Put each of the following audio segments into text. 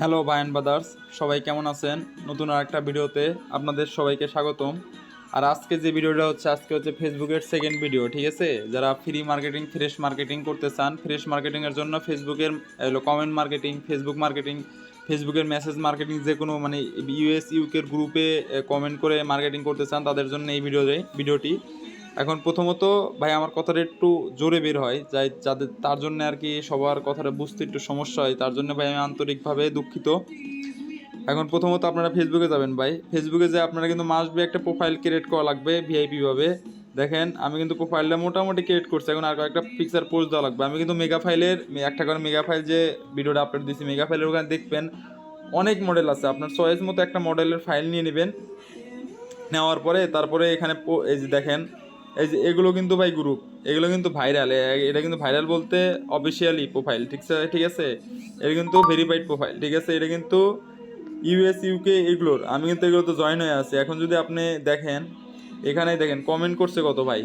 Hello বায়ান বাদার্স সবাই কেমন আছেন? নতুন আর একটা ভিডিওতে আপনাদের সবাইকে স্বাগতম। আর আজকে যে ভিডিওটা হচ্ছে, আজকে হচ্ছে ফেসবুকের সেকেন্ড ভিডিও ঠিক আছে? যারা ফ্রি মার্কেটিং ফ্রেশ মার্কেটিং করতে চান ফ্রেশ মার্কেটিংয়ের জন্য ফেসবুকের কমেন্ট মার্কেটিং ফেসবুক মার্কেটিং ফেসবুকের মেসেজ মার্কেটিং যে কোনো মানে ইউএস ইউকের গ্রুপে কমেন্ট করে মার্কেটিং করতে চান, তাদের জন্য এই ভিডিওতে ভিডিওটি এখন প্রথমত ভাই আমার কথাটা একটু জোরে বের হয়, যাই যাদের, তার জন্য আর কি সবার কথাটা বুঝতে একটু সমস্যা হয়, তার জন্য ভাই আমি আন্তরিকভাবে দুঃখিত। এখন প্রথমত আপনারা ফেসবুকে যাবেন ভাই। ফেসবুকে যে আপনারা কিন্তু মাস্ট বি একটা প্রোফাইল ক্রিয়েট করা লাগবে ভিআইপি ভাবে। দেখেন, আমি কিন্তু প্রোফাইলটা মোটামুটি ক্রিয়েট করছি, এখন আর কয়েকটা পিকচার পোস্ট দেওয়া লাগবে। আমি কিন্তু মেগা ফাইলের একটা করে মেগা ফাইল যে ভিডিওটা আপলোড দিয়েছি মেগা ফাইলের ওখানে দেখবেন অনেক মডেল আছে। আপনার চয়েস মতো একটা মডেলের ফাইল নিয়ে নেবেন। নেওয়ার পরে তারপরে এখানে এই যে দেখেন এই যে এগুলো কিন্তু ভাই গ্রুপ এগুলো কিন্তু ভাইরাল এটা কিন্তু ভাইরাল বলতে অফিসিয়ালি প্রোফাইল ঠিক আছে ঠিক আছে? এটা কিন্তু ভেরিফাইড প্রোফাইল ঠিক আছে? এটা কিন্তু ইউএস ইউকে এগুলোর, আমি কিন্তু এগুলো তো জয়েন হয়ে আছি। এখন যদি আপনি দেখেন, এখানে দেখেন কমেন্ট করছে কত ভাই?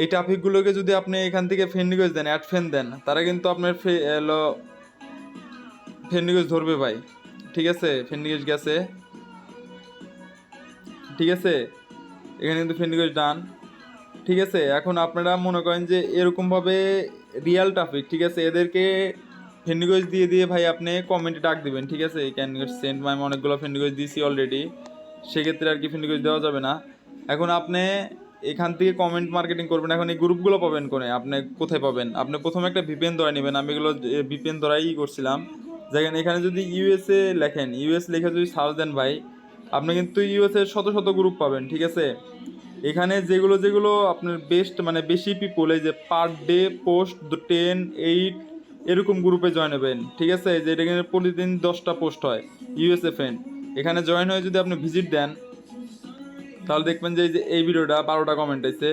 এই ট্রাফিকগুলোকে যদি আপনি এখান থেকে ফ্রেন্ড রিকোয়েস্ট দেন অ্যাড ফ্রেন্ড দেন, তারা কিন্তু আপনার ফ্রেন্ড রিকোয়েস্ট ধরবে ভাই। ঠিক আছে? ফ্রেন্ড রিকোয়েস্ট গেছে। ঠিক আছে? এখানে কিন্তু ফ্রেন্ড রিকোয়েস্ট ডান ঠিক আছে, এখন আপনারা মনে করেন যে এরকমভাবে রিয়াল ট্রাফিক ঠিক আছে, এদেরকে ফ্রেন্ড রিকোয়েস্ট দিয়ে দিয়ে ভাই আপনি কমেন্টে ডাক দিবেন, ঠিক আছে ক্যান সেন্ড মাই অনেকগুলো ফ্রেন্ড রিকোয়েস্ট দিয়েছি অলরেডি সেক্ষেত্রে আর কি ফ্রেন্ড রিকোয়েস্ট দেওয়া যাবে না। এখন আপনি এখান থেকে কমেন্ট মার্কেটিং করবেন, এখন এই গ্রুপগুলো পাবেন কোনে? আপনি কোথায় পাবেন? আপনি প্রথমে একটা ভিপিএন ধরে নেবেন, আমি এগুলো ভিপিএন ধরাই করছিলাম। দেখেন, এখানে যদি ইউএসএ লেখেন ইউএস লিখে যদি সার্চ দেন ভাই আপনি কিন্তু ইউএস এর শত শত গ্রুপ পাবেন, ঠিক আছে? এখানে যেগুলো যেগুলো আপনার বেস্ট মানে বেশি পিপল এই যে per day post ten eight এরকম গ্রুপে জয়েন হবেন, ঠিক আছে? যে এটা কিন্তু প্রতিদিন দশটা পোস্ট হয় ইউএসএ ফ্রেন্ড এখানে জয়েন হয়ে যদি আপনি ভিজিট দেন, তাহলে দেখবেন যে এই যে এই ভিডিওটা বারোটা কমেন্ট আছে।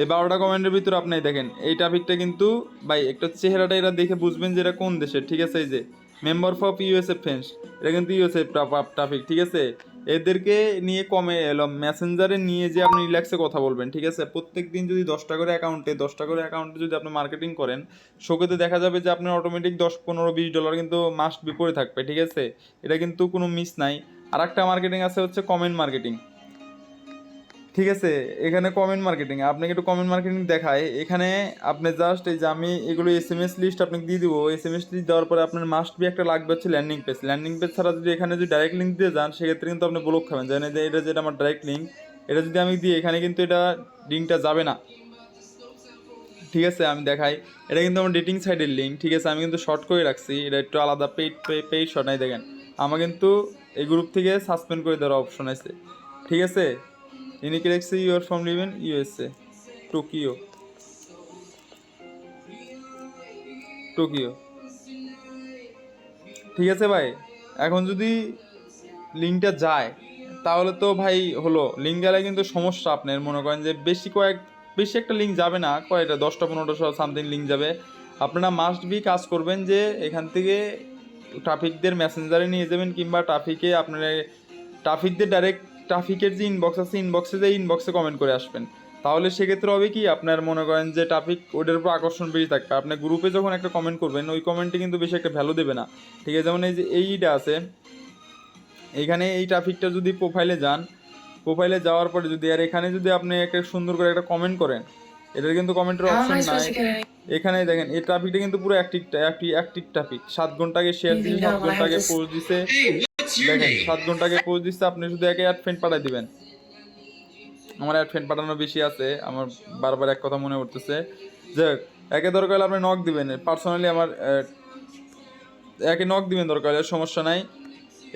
এই বারোটা কমেন্টের ভিতরে আপনি দেখেন, এই টপিকটা কিন্তু, ভাই, একটা চেহারাটা এটা দেখে বুঝবেন যে এটা কোন দেশের, ঠিক আছে? এই যে মেম্বার অফ ইউএসএ ফ্রেন্ডস এটা কিন্তু ইউএসএ টপিক ঠিক আছে? এদেরকে নিয়ে কমে এলো। মেসেঞ্জারে নিয়ে যে আপনি রিল্যাক্সে কথা বলবেন, ঠিক আছে? প্রত্যেক দিন যদি দশটা করে অ্যাকাউন্টে দশটা করে অ্যাকাউন্টে যদি আপনি মার্কেটিং করেন, শোকেতে দেখা যাবে যে আপনার অটোমেটিক দশ, পনেরো, বিশ ডলার কিন্তু মাস্ট বিপরে থাকবে, ঠিক আছে? এটা কিন্তু কোনো মিস নাই। আর একটা মার্কেটিং আছে হচ্ছে কমেন্ট মার্কেটিং ঠিক আছে, এখানে কমেন্ট মার্কেটিং আপনাকে একটু কমেন্ট মার্কেটিং দেখায় এখানে আপনি জাস্ট এই যে আমি এগুলো এস এম এস লিস্ট আপনাকে দিয়ে দিব। এস এম এস লিস্ট দেওয়ার পরে আপনার মাস্ট বি একটা লাগবে হচ্ছে ল্যান্ডিং পেজ ল্যান্ডিং পেজ ছাড়া যদি এখানে যদি ডাইরেক্ট লিঙ্ক দিয়ে যান, সেক্ষেত্রে কিন্তু আপনি ব্লক খাবেন। জানেন যে এটা যেটা আমার ডাইরেক্ট লিঙ্ক এটা যদি আমি দিই, এখানে কিন্তু এটা লিঙ্কটা যাবে না। ঠিক আছে, আমি দেখাই। এটা কিন্তু আমার ডেটিং সাইডের লিঙ্ক ঠিক আছে, আমি কিন্তু শর্ট করে রাখছি। এটা একটু আলাদা পেইড পেইড শর্ট নাই, দেখেন। আমার কিন্তু এই গ্রুপ থেকে সাসপেন্ড করে দেওয়ার অপশন আছে। ঠিক আছে? ইনি কি রাখছে? Your from living USA. Tokyo. Tokyo. ঠিক আছে ভাই, এখন যদি লিঙ্কটা যায়, তাহলে তো ভাই হলো, লিঙ্ক গেলে কিন্তু সমস্যা আপনার। মনে করেন যে বেশি কয়েক, বেশি একটা লিঙ্ক যাবে না কয়েকটা দশটা, পনেরোটা সামথিং লিঙ্ক যাবে। আপনারা মাস্ট বি কাজ করবেন যে এখান থেকে ট্রাফিকদের মেসেঞ্জারে নিয়ে যাবেন কিংবা ট্রাফিকে আপনারা ট্রাফিকদের ডাইরেক্ট ট্রাফিকের যে ইনবক্স আছে ইনবক্সে যে ইনবক্সে কমেন্ট করে আসবেন। তাহলে সেক্ষেত্রে হবে কি আপনার মনে করেন যে ট্রাফিক ওটার উপর আকর্ষণ বেশি থাকবে। আপনি গ্রুপে যখন একটা কমেন্ট করবেন ওই কমেন্টে কিন্তু বেশি একটা ভ্যালু দেবে না। ঠিক আছে যেমন এই যে এইটা আছে এখানে এই ট্রাফিকটা যদি প্রোফাইলে যান প্রোফাইলে যাওয়ার পরে যদি আর এখানে যদি আপনি একটা সুন্দর করে একটা কমেন্ট করেন এটার কিন্তু কমেন্টের অপশন নাই। get any? এখানে দেখেন এই ট্রাফিকটা কিন্তু পুরো অ্যাক্টিভ অ্যাক্টিভ ট্রাফিক সাত ঘণ্টা আগে শেয়ার দিছে সাত ঘণ্টা আগে পোস্ট দিছে। দেখেন সাত ঘণ্টা পোস্ট দিচ্ছে, আপনি শুধু একে অ্যাড ফ্রেন্ড পাঠাই দিবেন। আমার অ্যাড ফ্রেন্ড পাঠানো বেশি আছে, আমার বারবার এক কথা মনে পড়তেছে। যে একে দরকার হলে আপনি নক দিবেন। পার্সোনালি আমার একে নক দিবেন দরকার হলে, সমস্যা নাই।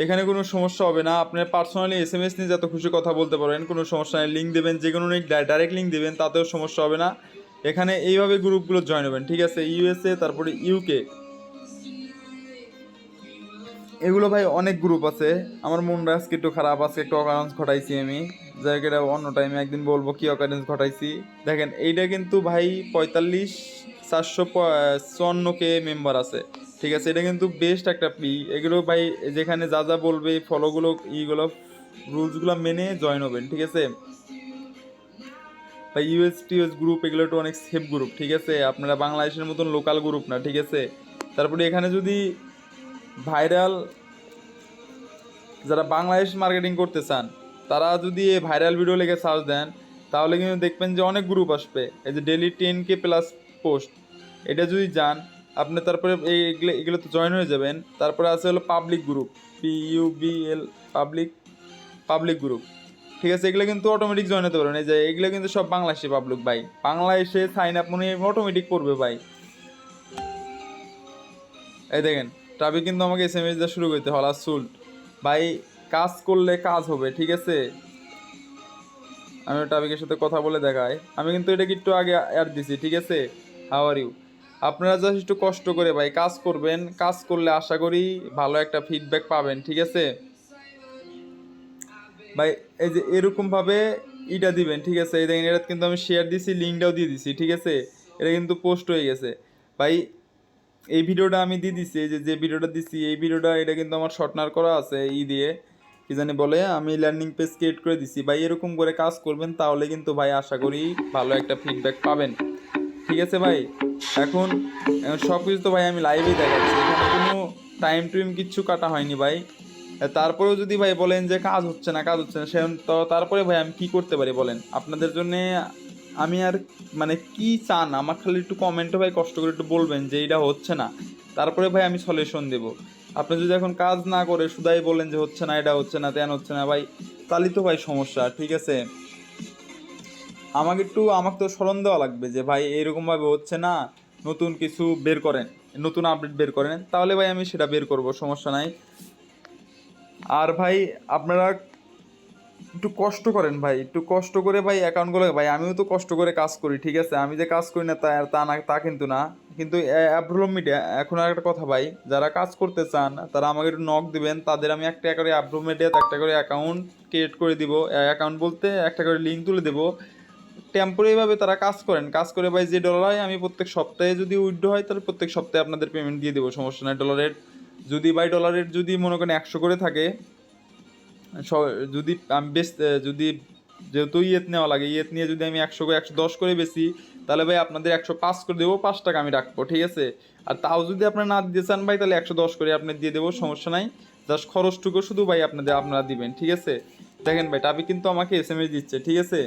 এখানে কোনো সমস্যা হবে না। আপনি পার্সোনালি এস এম এস নিয়ে যত খুশি কথা বলতে পারেন, কোনো সমস্যা নেই। লিঙ্ক দেবেন, যে কোনো ডাইরেক্ট লিঙ্ক দেবেন, তাতেও সমস্যা হবে না। এখানে এইভাবে গ্রুপগুলো জয়েন হবেন, ঠিক আছে? ইউএসএ তারপরে ইউকে এগুলো ভাই অনেক গ্রুপ আছে। আমার মনটা আজকে একটু খারাপ, আজকে একটু অকারেন্স ঘটাইছি আমি। জায়গাটা অন্য টাইমে একদিন বলব কি অকারেন্স ঘটাইছি। দেখেন, এইটা কিন্তু ভাই পঁয়তাল্লিশ, চারশো চুয়ান্ন কে মেম্বার আছে। ঠিক আছে, এটা কিন্তু বেস্ট একটা পি এগুলো ভাই যেখানে যা যা বলবে ফলোগুলো ইগুলো রুলসগুলো মেনে জয়েন হবেন, ঠিক আছে? বা ইউএস টিউএস গ্রুপ এগুলো একটু অনেক সেফ গ্রুপ ঠিক আছে? আপনারা বাংলাদেশের মতন লোকাল গ্রুপ না, ঠিক আছে? তারপরে এখানে যদি ভাইরাল যারা বাংলাদেশ মার্কেটিং করতে চান, তারা যদি এই ভাইরাল ভিডিও লিখে সার্চ দেন, তাহলে কিন্তু দেখবেন যে অনেক গ্রুপ আসবে। এই যে daily ten K plus post এটা যদি যান, আপনি তারপরে এই এগুলো এগুলো তো জয়েন হয়ে যাবেন। তারপরে আছে হলো public group P U B L public public group ঠিক আছে, এগুলো কিন্তু অটোমেটিক জয়েন হতে পারবেন। এই যে এগুলো কিন্তু সব বাংলাদেশে পাবলিক ভাই। বাংলাদেশে সাইন আপ মনে অটোমেটিক করবে ভাই। এই দেখেন ট্রাফিক কিন্তু আমাকে এস এম এস দেওয়া শুরু করতে, হলা সুল্ট ভাই কাজ করলে কাজ হবে, ঠিক আছে? আমি ট্রাফিকের সাথে কথা বলে দেখাই। আমি কিন্তু এটাকে একটু আগে অ্যাড দিছি, ঠিক আছে? হাউ আর ইউ আপনারা জাস্ট একটু কষ্ট করে ভাই কাজ করবেন, কাজ করলে আশা করি ভালো একটা ফিডব্যাক পাবেন, ঠিক আছে? ভাই, এই যে এরকমভাবে ইটা দিবেন, ঠিক আছে? এই দেখেন এটা কিন্তু আমি শেয়ার দিছি লিঙ্কটাও দিয়ে দিছি, ঠিক আছে? এটা কিন্তু পোস্ট হয়ে গেছে। ভাই এই ভিডিওটা আমি দিয়ে দিছি যে যে ভিডিওটা দিছি, এই ভিডিওটা এটা কিন্তু আমার শর্টনার করা আছে ই দিয়ে। কি জানি বলে, আমি লার্নিং পেজ ক্রিয়েট করে দিছি। ভাই, এরকম করে কাজ করবেন তাহলে কিন্তু ভাই আশা করি ভালো একটা ফিডব্যাক পাবেন। ঠিক আছে ভাই? এখন সব কিছু তো ভাই আমি লাইভেই দেখাচ্ছি। এখানে কোনো টাইম টুইম কিচ্ছু কাটা হয়নি ভাই। তারপরেও যদি ভাই বলেন যে কাজ হচ্ছে না, কাজ হচ্ছে না, সে, তো তারপরে ভাই আমি কি করতে পারি বলেন? আপনাদের জন্যে আমি আর মানে কি চান? আমার খালি একটু কমেন্টে ভাই কষ্ট করে একটু বলবেন যে এটা হচ্ছে না। তারপরে ভাই আমি সলিউশন দেবো। আপনি যদি এখন কাজ না করে শুধাই বলেন যে হচ্ছে না, এটা হচ্ছে না, তেন হচ্ছে না, ভাই, তাহলে তো ভাই সমস্যা, ঠিক আছে? আমাকে একটু, আমাকে তো স্মরণ দেওয়া লাগবে যে ভাই, এরকমভাবে হচ্ছে না, নতুন কিছু বের করেন, নতুন আপডেট বের করেন, তাহলে ভাই আমি সেটা বের করব, সমস্যা নাই। আর ভাই, আপনারা একটু কষ্ট করেন ভাই, একটু কষ্ট করে ভাই অ্যাকাউন্টগুলো ভাই আমিও তো কষ্ট করে কাজ করি, ঠিক আছে? আমি যে কাজ করি না তা তা না, তা কিন্তু না। কিন্তু অ্যাপ্রোল মিডিয়া এখন আর একটা কথা ভাই, যারা কাজ করতে চান, তারা আমাকে একটু নক দিবেন, তাদের আমি একটা করে অ্যাপ্রোল মিডিয়াতে একটা করে অ্যাকাউন্ট ক্রিয়েট করে দিব। অ্যাকাউন্ট বলতে একটা করে লিঙ্ক তুলে দেবো। টেম্পোরারিভাবে তারা কাজ করেন, কাজ করে ভাই যে ডলার হয়, আমি প্রত্যেক সপ্তাহে যদি উইড্রো হয়, তাহলে প্রত্যেক সপ্তাহে আপনাদের পেমেন্ট দিয়ে দেবো, সমস্যা নাই ডলারের যদি বাই ডলারের যদি মনে করেন একশো করে থাকে যদি আমি যদি যেহেতু ইয়েত নেওয়া লাগে, ইয়েত নিয়ে যদি আমি একশো একশো দশ করে বেশি, তাহলে ভাই আপনাদের একশো পাঁচ করে দেবো, পাঁচ টাকা আমি রাখব, ঠিক আছে? আর তাও যদি আপনারা না দিতে চান ভাই, তাহলে একশো দশ করে আপনি দিয়ে দেবো, সমস্যা নাই। জাস্ট খরচটুকু শুধু ভাই আপনাদের, আপনারা দিবেন, ঠিক আছে? দেখেন ভাই টাবি কিন্তু আমাকে এস এম এস দিচ্ছে, ঠিক আছে?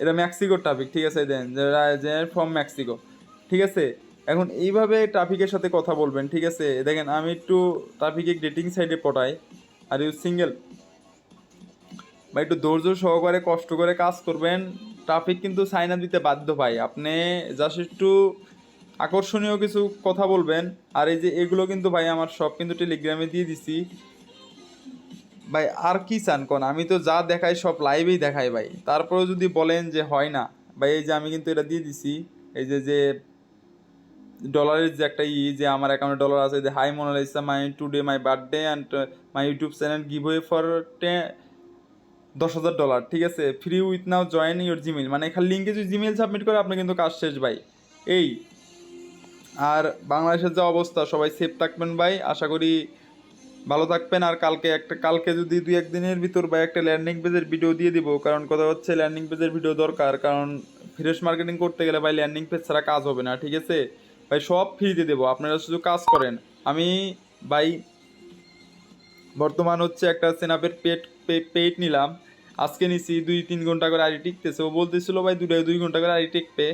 এটা ম্যাক্সিকোর ট্রাফিক ঠিক আছে? দেন ফ্রম ম্যাক্সিকো ঠিক আছে? এখন এইভাবে ট্রাফিকের সাথে কথা বলবেন, ঠিক আছে? দেখেন, আমি একটু ট্রাফিকে ডেটিং সাইডে পটাই। আর ইউ সিঙ্গেল বা একটু ধৈর্য সহকারে কষ্ট করে কাজ করবেন ট্রাফিক কিন্তু সাইন দিতে বাধ্য, ভাই। আপনি জাস্ট একটু আকর্ষণীয় কিছু কথা বলবেন, আর এই যে এগুলো কিন্তু ভাই আমার সব কিন্তু টেলিগ্রামে দিয়ে দিছি। ভাই, আর কি চান কোন? আমি তো যা দেখাই সব লাইভেই দেখাই, ভাই। তারপরেও যদি বলেন যে হয় না, ভাই, এই যে আমি কিন্তু এটা দিয়ে দিছি, এই যে যে ডলারের যে একটা ই, যে আমার অ্যাকাউন্টে ডলার আছে, যে hi Monalisa my today my birthday and my YouTube channel giveaway for টে দশ হাজার ডলার ঠিক আছে? Free with now join your Gmail মানে এখানে লিঙ্কে যদি জিমেল সাবমিট করে আপনি কিন্তু কাজ শেষ, ভাই। এই, আর বাংলাদেশের যা অবস্থা, সবাই সেফ থাকবেন, ভাই। আশা করি ভালো থাকবেন। আর কালকে একটা, কালকে যদি দুই একদিনের ভিতর বা একটা ল্যান্ডিং পেজের ভিডিও দিয়ে দিব, কারণ কথা হচ্ছে ল্যান্ডিং পেজের ভিডিও দরকার। কারণ ফ্রেশ মার্কেটিং করতে গেলে ভাই ল্যান্ডিং পেজ ছাড়া কাজ হবে না, ঠিক আছে? ভাই, সব ফ্রিতে দেবো। আপনারা শুধু কাজ করেন। আমি, ভাই, বর্তমান হচ্ছে একটা সেনাপের পেট পেট নিলাম। আজকে নিছি দুই, তিন ঘণ্টা করে আড়ি টিকতেছে। ও বলতেছিল, ভাই দুটাই দুই ঘণ্টা করে আড়ি টিকবে।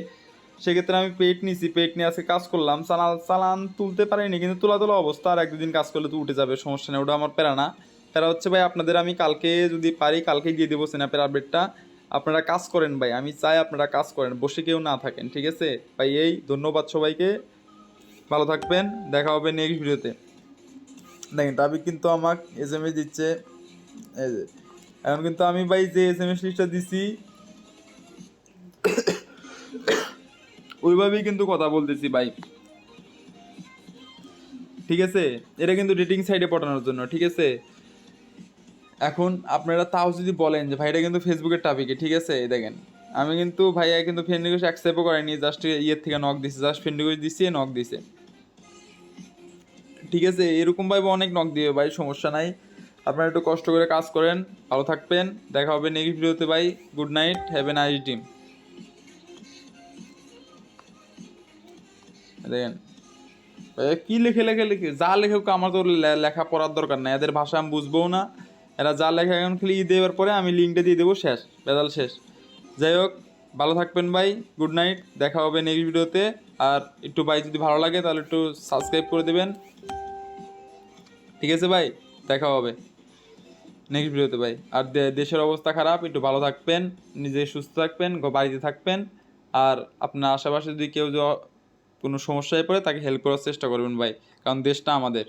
সেক্ষেত্রে আমি পেট নিছি, পেট নিয়ে আজকে কাজ করলাম। চালান চালান তুলতে পারিনি, কিন্তু তোলা তোলা অবস্থা। আর এক দুদিন কাজ করলে তো উঠে যাবে, সমস্যা নেই, ওটা আমার প্যারা না। প্যারা হচ্ছে, ভাই, আপনাদের আমি কালকে যদি পারি কালকে দিয়ে দেবো সেনাপের আপডেটটা আপনারা কাজ করেন ভাই, আমি চাই আপনারা কাজ করেন, বসে কেউ না থাকেন, ঠিক আছে? ভাই, এই ধন্যবাদ সবাইকে, ভালো থাকবেন, দেখা হবে নেক্সট ভিডিওতে দেখেন টাবি কিন্তু আমাকে এস এম এস দিচ্ছে এখন কিন্তু আমি ভাই যে এস এম এস লিস্টটা দিছি, ওইভাবেই কিন্তু কথা বলতেছি ভাই। ঠিক আছে? এটা কিন্তু ডেটিং সাইডে পাঠানোর জন্য, ঠিক আছে? এখন আপনারা তাও যদি বলেন যে, ভাই, এটা কিন্তু ফেসবুকের টপিকে ঠিক আছে? দেখেন। আমি কিন্তু, ভাইয়া কিন্তু ফ্রেন্ড রিকোয়েস্ট অ্যাকসেপ্টও করেনি জাস্ট ইয়ের থেকে নক দিছে জাস্ট ফ্রেন্ড রিকোয়েস্ট দিচ্ছে নক দিছে। ঠিক আছে? এরকম এরকমভাবে অনেক নক দিবে ভাই, সমস্যা নাই। আপনারা একটু কষ্ট করে কাজ করেন, ভালো থাকবেন। দেখা হবে নেক্সট ভিডিওতে ভাই। Good night have a nice dream দেখেন। কি লেখে লেখে, লিখে? যা লেখে আমার তো লেখা পড়ার দরকার নাই। এদের ভাষা আমি বুঝবোও না। এরা যা লেখা এখন খালি ই দেওয়ার পরে আমি লিঙ্কটা দিয়ে দেবো, শেষ রেজাল্ট শেষ। যাই হোক, ভালো থাকবেন ভাই গুড নাইট দেখা হবে নেক্সট ভিডিওতে আর একটু ভাই যদি ভালো লাগে, তাহলে একটু সাবস্ক্রাইব করে দেবেন। ঠিক আছে ভাই, দেখা হবে নেক্সট ভিডিওতে ভাই। আর দেশের অবস্থা খারাপ, একটু ভালো থাকবেন, নিজে সুস্থ থাকবেন বাড়িতে থাকবেন। আর আপনার আশেপাশে যদি কেউ কোনো সমস্যায় পড়ে, তাকে হেল্প করার চেষ্টা করবেন ভাই, কারণ দেশটা আমাদের।